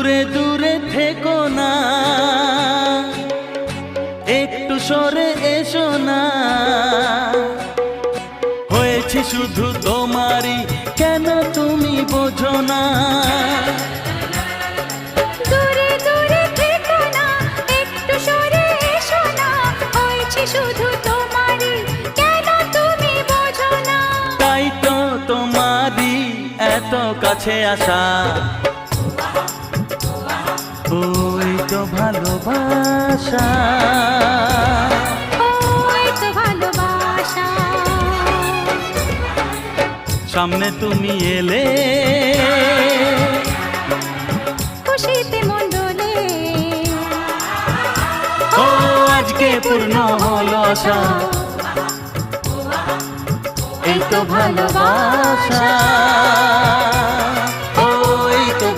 দূরে দূরে থেকো না। একটু সরে এসো না। হয়েছে শুধু তোমারই কেন তুমি বোঝো না। শুধু তোমারই কেন তুমি বোঝো তাই তো তোমারই এত কাছে আসা। ওই তো ভালোবাসা। ওই তো ভালোবাসা। সামনে তুমি এলে। খুশিতে মন দোলে ও আজকে পূর্ণ হলো আশা। এই তো ভালোবাসা।